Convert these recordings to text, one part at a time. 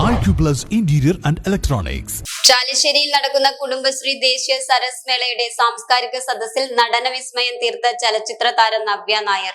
Acuplus interior and Electronics. ചാലിശ്ശേരിയിൽ നടക്കുന്ന കുടുംബശ്രീ ദേശീയ സരസ് മേളയുടെ സാംസ്കാരിക സദസ്സിൽ നടന വിസ്മയം തീർത്ത ചലച്ചിത്ര താരം നവ്യ നായർ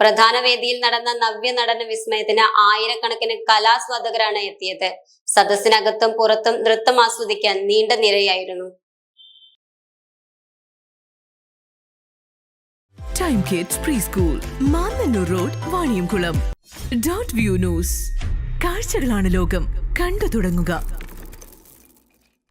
പ്രധാന വേദിയിൽ നടന്ന നവ്യ നടന വിസ്മയത്തിന് ആയിരക്കണക്കിന് കലാസ്വാദകരാണ് എത്തിയത്. സദസ്സിനകത്തും പുറത്തും നൃത്തം ആസ്വദിക്കാൻ നീണ്ട നിരയായിരുന്നു. Time kids pre school road view news കാഴ്ചകളാണ് ലോകം. കണ്ടു തുടങ്ങുക.